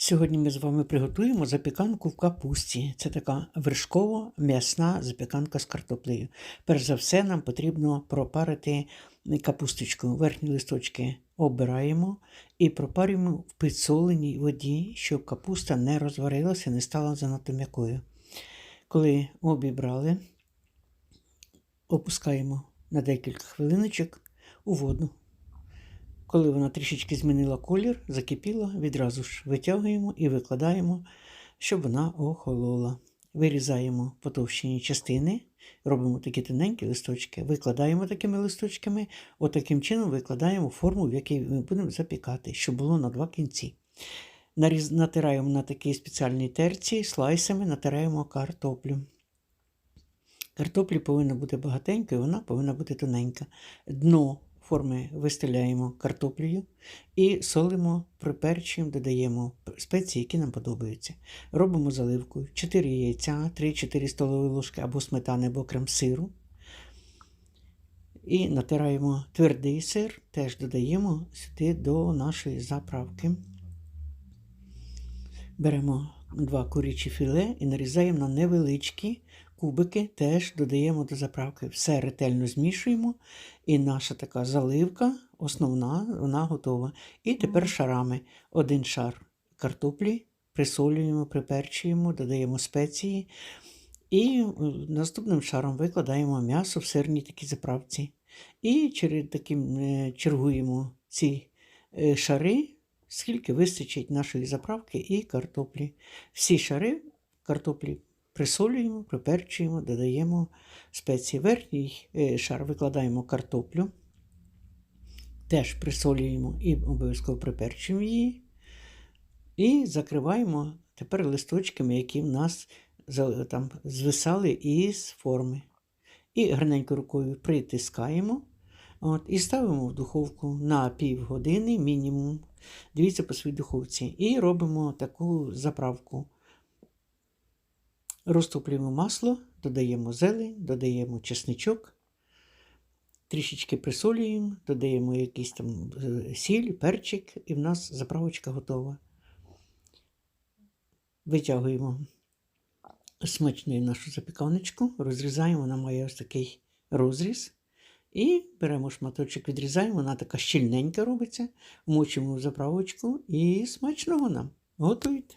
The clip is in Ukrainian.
Сьогодні ми з вами приготуємо запіканку в капусті. Це така вершково м'ясна запіканка з картоплею. Перш за все, нам потрібно пропарити капусточку. Верхні листочки обираємо і пропарюємо в підсоленій воді, щоб капуста не розварилася, не стала занадто м'якою. Коли обібрали, опускаємо на декілька хвилиночок у воду. Коли вона трішечки змінила колір, закипіла, відразу ж витягуємо і викладаємо, щоб вона охолола. Вирізаємо потовщені частини, робимо такі тоненькі листочки, викладаємо такими листочками, отаким чином викладаємо форму, в якій ми будемо запікати, щоб було на два кінці. Натираємо на такій спеціальній терці, слайсами натираємо картоплю. Картоплі повинно бути багатенько, і вона повинна бути тоненька. Дно форми вистеляємо картоплею і солимо, приперчуємо, додаємо спеції, які нам подобаються. Робимо заливку 4 яйця, 3-4 столові ложки або сметани, або крем-сиру. І натираємо твердий сир, теж додаємо сюди до нашої заправки. Беремо два курячі філе і нарізаємо на невеличкі кубики, теж додаємо до заправки. Все ретельно змішуємо. І наша така заливка, основна, вона готова. І тепер шарами. Один шар картоплі, присолюємо, приперчуємо, додаємо спеції. І наступним шаром викладаємо м'ясо в сирній такій заправці. І таким е, чергуємо ці е, шари скільки вистачить нашої заправки і картоплі. Всі шари картоплі присолюємо, приперчуємо, додаємо спеції. Верхній е, шар викладаємо картоплю, теж присолюємо і обов'язково приперчуємо її. І закриваємо тепер листочками, які в нас там звисали із форми. І гарненько рукою притискаємо. От, І ставимо в духовку на півгодини мінімум. Дивіться по своїй духовці. І робимо таку заправку. Розтоплюємо масло, додаємо зелень, додаємо чесничок, трішечки присолюємо, додаємо якийсь там е, сіль, перчик, і в нас заправочка готова. Витягуємо смачну нашу запіканочку, розрізаємо, вона має ось такий розріз. І беремо шматочок, відрізаємо, вона така щільненька робиться, вмочимо в заправочку і смачного нам. Готуйте.